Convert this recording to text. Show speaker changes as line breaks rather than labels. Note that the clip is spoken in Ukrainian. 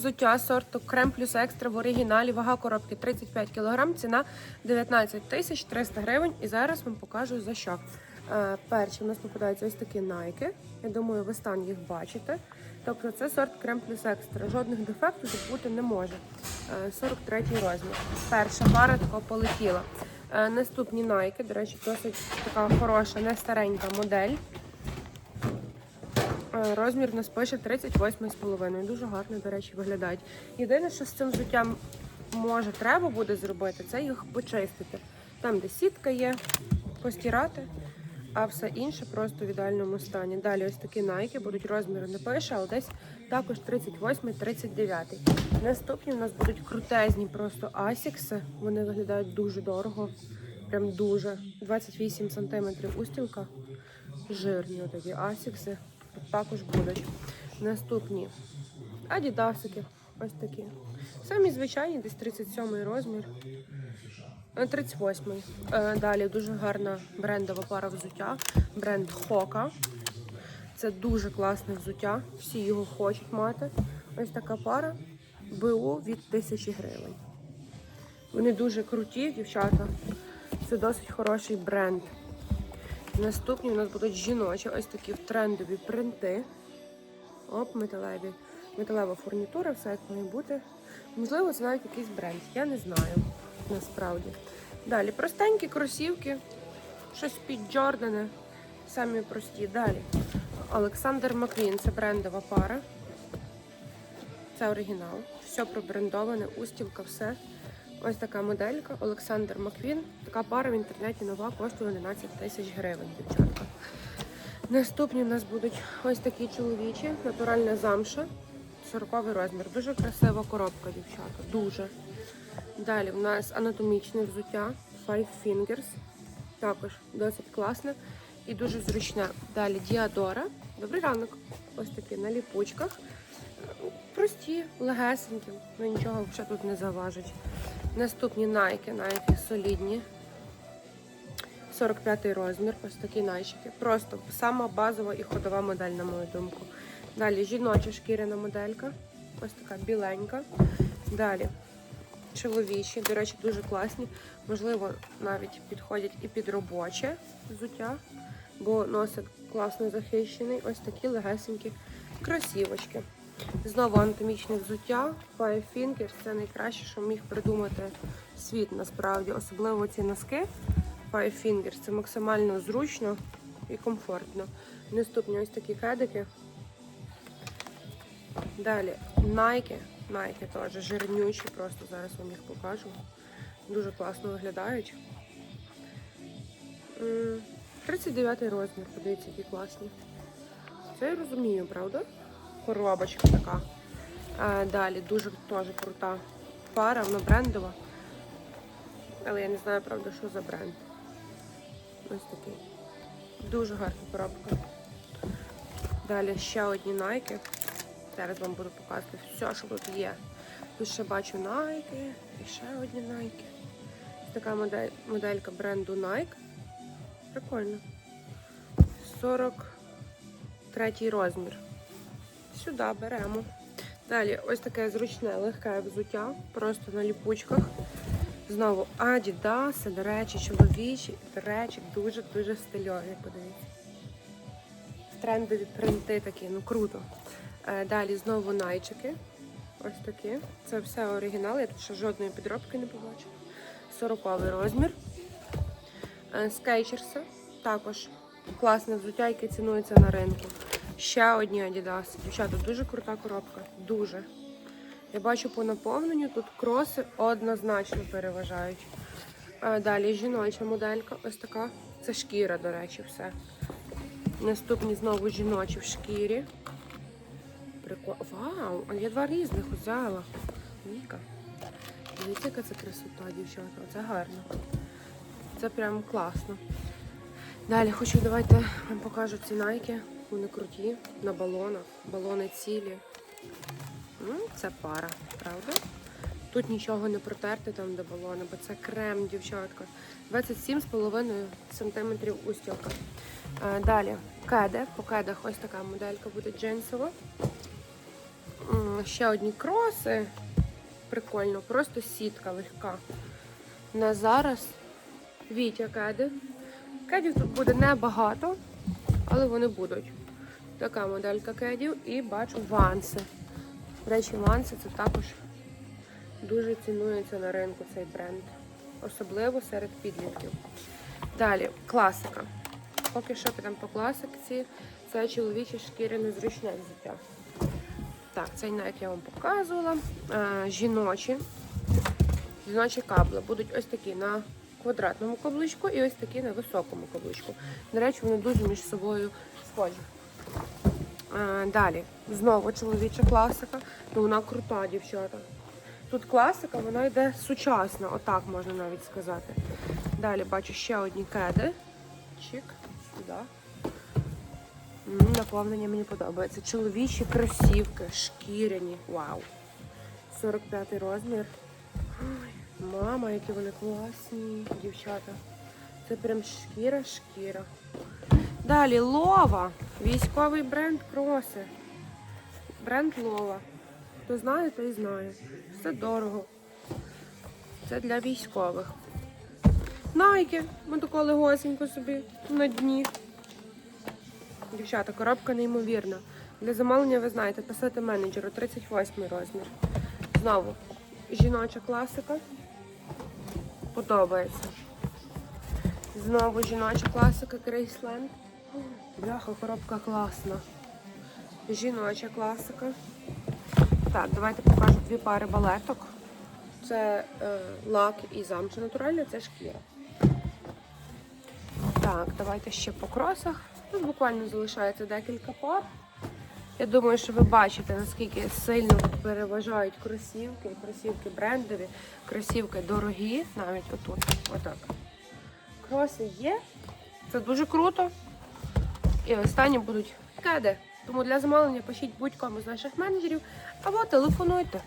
Взуття сорту Крем плюс екстра в оригіналі, вага коробки 35 кг, ціна 19 тисяч 300 гривень. І зараз вам покажу за що. Е, перші у нас попадаються ось такі найки. Я думаю, ви стан їх бачите. Тобто це сорт Крем плюс екстра. Жодних дефектів тут бути не може. Е, 43 розмір. Перша пара така полетіла. Е, наступні найки, до речі, досить така хороша, не старенька модель. Розмір у нас пише 38,5. Дуже гарно, до речі, виглядають. Єдине, що з цим взуттям може треба буде зробити, це їх почистити. Там, де сітка є, постирати, а все інше просто в ідеальному стані. Далі ось такі найки будуть розміри не пише, але десь також 38-39. Наступні у нас будуть крутезні просто асікси. Вони виглядають дуже дорого. Прям дуже. 28 см устілка. Жирні отакі асікси. Також будуть. Наступні адідасики. Ось такі. Самі звичайні, десь 37 розмір. Е, 38. Е, Далі дуже гарна брендова пара взуття. Бренд Хока. Це дуже класне взуття. Всі його хочуть мати. Ось така пара. БУ від 1000 гривень. Вони дуже круті, дівчата. Це досить хороший бренд. Наступні у нас будуть жіночі, ось такі трендові принти. Оп, металеві. Металева фурнітура, все як має бути. Можливо, це навіть якийсь бренд. Я не знаю насправді. Далі простенькі кросівки, щось під Джордани. Самі прості. Далі. Олександр Маквін, це брендова пара. Це оригінал. Все пробрендоване, устілка, все. Ось така моделька. Олександр Маквін. Така пара в інтернеті нова коштує 11 тисяч гривень, дівчатка. Наступні в нас будуть ось такі чоловічі, натуральна замша, 40 розмір. Дуже красива коробка, дівчата. Дуже. Далі в нас анатомічне взуття Five Fingers. Також досить класне і дуже зручне. Далі Діадора. Добрий ранок. Ось такі на ліпучках. Прості, легесенькі, ну нічого вже тут не заважить. Наступні найки, найки солідні. 45 розмір, ось такі найчики. Просто сама базова і ходова модель, на мою думку. Далі жіноча шкіряна моделька. Ось така біленька. Далі чоловічі, до речі, дуже класні. Можливо, навіть підходять і під робоче взуття, бо носик класно захищений. Ось такі легесенькі кросівочки. Знову анатомічне взуття. Five Fingers – це найкраще, що міг придумати світ насправді. Особливо ці носки Five Fingers. Це максимально зручно і комфортно. Наступні ось такі кедики. Далі Nike. Nike теж жирнючі, просто зараз вам їх покажу. Дуже класно виглядають. М, 39 розмір, подивіться, які класні. Це я розумію, правда? Коробочка така. А, далі дуже теж крута пара, вона брендова. Але я не знаю, правда, що за бренд. Ось такий. Дуже гарна коробка. Далі ще одні Nike. Зараз вам буду показувати все, що тут є. Тут ще бачу Nike і ще одні. Ось така модель, моделька бренду Nike. Прикольно. 43 розмір. Сюди беремо. Далі ось таке зручне, легке взуття, просто на ліпучках. Знову Adidas, до речі, чоловічі, до речі, дуже-дуже стильові, подивіться. Трендові принти такі, ну круто. Е, Далі знову найчики. Ось такі. Це все оригінал, я тут ще жодної підробки не побачила. 40 розмір. Е, Скейчерси. Також класне взуття, яке цінується на ринку. Ще одні Adidas. Дівчата, дуже крута коробка. Дуже. Я бачу по наповненню, тут кроси однозначно переважають. Е, Далі жіноча моделька. Ось така. Це шкіра, до речі, все. Наступні знову жіночі в шкірі. Прикол... Вау! А я два різних взяла. Віка. Дивіться, яка це красота, дівчата. Це гарно. Це прям класно. Далі хочу, давайте вам покажу ці найки. Вони круті. На балонах. Балони цілі. Ну, це пара, правда? Тут нічого не протерти там до балони, бо це крем, дівчатка. 27,5 см устілка. Далі кеди. По кедах ось така моделька буде джинсова. Ще одні кроси. Прикольно, просто сітка легка. На зараз Вітя кеди. Кедів тут буде небагато, але вони будуть. Така моделька кедів і бачу ванси. До речі, ванси це також дуже цінується на ринку цей бренд. Особливо серед підлітків. Далі класика. Поки що підемо по класиці. Це чоловіче шкіряне зручне взуття. Так, цей найк я вам показувала. Е, жіночі. Жіночі кабли будуть ось такі на квадратному каблучку і ось такі на високому каблучку. До речі, вони дуже між собою схожі. Е, далі, знову чоловіча класика, ну вона крута, дівчата. Тут класика, вона йде сучасна, отак можна навіть сказати. Далі бачу ще одні кеди. Чик, сюди. Наповнення мені подобається. Чоловічі кросівки, шкіряні. Вау. 45 розмір. Ой, мама, які вони класні, дівчата. Це прям шкіра-шкіра. Далі лова. Військовий бренд кроси. Бренд лова. Хто знає, той знає. Все дорого. Це для військових. Найки. Ми тако легосенько собі на дні. Дівчата, коробка неймовірна. Для замовлення ви знаєте, писати менеджеру 38 розмір. Знову жіноча класика. Подобається. Знову жіноча класика Грейсленд. Бляха, коробка класна. Жіноча класика. Так, давайте покажу дві пари балеток. Це е, лак і замша натуральна, це шкіра. Так, давайте ще по кросах. Тут буквально залишається декілька пар. Я думаю, що ви бачите, наскільки сильно переважають кросівки, кросівки брендові, кросівки дорогі, навіть отут. Отак. Кроси є. Це дуже круто. І останні будуть кеди. Тому для замовлення пишіть будь-кому з наших менеджерів або телефонуйте.